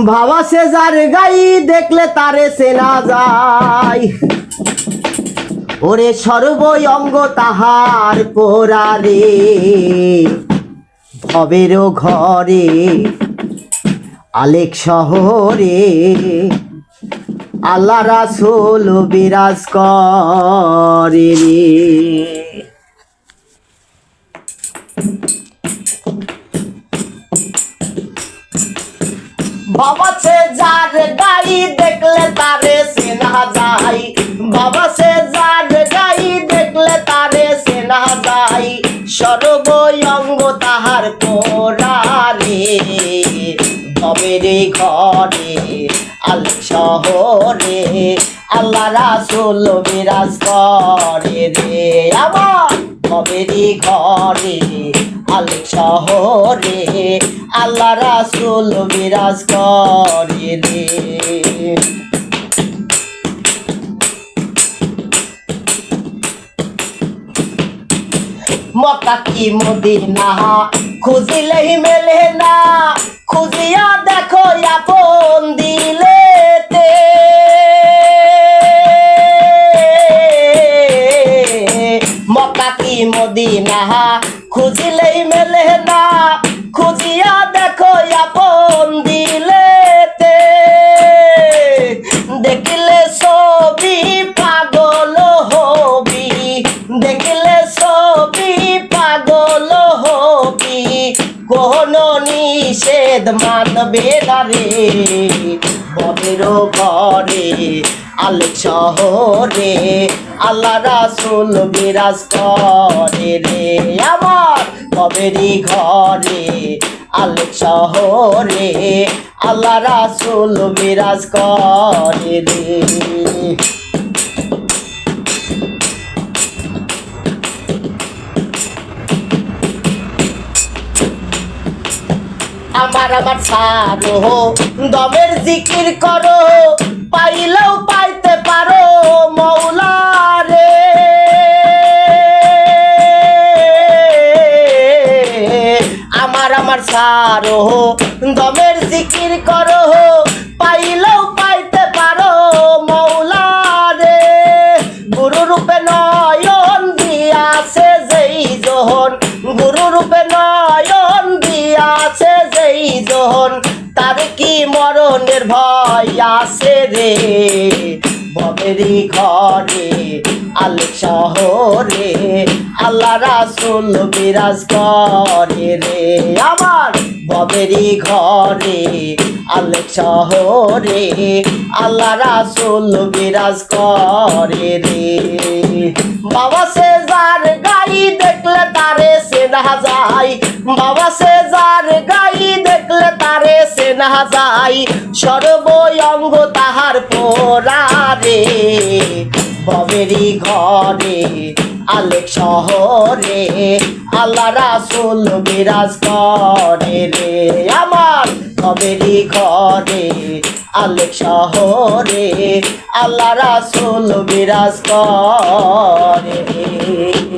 ভাবা সে যার গাই দেখলে তারে সেনা যায়। ওরে সর্বই অঙ্গ তাহার পোড়ারে ভবেরও ঘরে, আলেক শহরে, আল্লাহ রাসুল বিরাজ করে রে বাবা সে যার গাই দেখলে তারে সেনা যাই বাবা সে যার গাই দেখলে তারে সেনা যাই সর্বঙ্গ তাহার পোড়ারে তবেরে ঘরে, আল শহরে, আল্লাহ রাসুল বিরাজ করে রে। আমার তবেরি ঘরে, আল শহরে আল্লাহ রাসুল বিরাজ করিয়ে মক্কা কি মদিনা? খুঁজিলেই মেলে না। খুঁজিয়া দেখো মক্কা কি মদিনা খুঁজিলেই মেলে না, খুঁজিয়া দেখো আপন দিলেতে। দেখিলে ছবি পাগল হবি, দেখিলে ছবি পাগল হবি। কোন নিষেধ মানবে না রে ববের ঘরে আল শহরে, আল্লাহ রাসুল বিরাজ করে রে। আমার ববেরি ঘরে আল শহরে, আল্লাহ রাসুল বিরাজ করে রে। আমার আমার সারো দমের জিকির করো, পাইলেও আমার সারো দমের জিকির করো পাইলেও পাইতে পারো মৌলা রে। গুরু রূপে নয়ন দিয়াছে যেই জোহন, গুরু রূপে নয়ন দিয়াছে যেই জোহন, তার কি মরণের ভয় আছে রে? ববেরি ঘরে আল শহরে, আল্লাহ রাসুল বিরাজ করে রে। আমার ববেরি ঘরে আল শহরে, আল্লাহ রাসুল বিরাজ করে রে। বাবা সে যার গাই দেখলে তারে সেনা যায়। বাবা সে যার গাই দেখলে তারে সেনা যায়। সর্বঙ্গ তাহার পোড়ারে ববেরি ঘরে, আলেক শহরে, আল্লাহ রাসুল বিরাজ করে রে। আমার ববেরি ঘরে, আলেক শহরে, আল্লাহ রাসুল বিরাজ করে রে।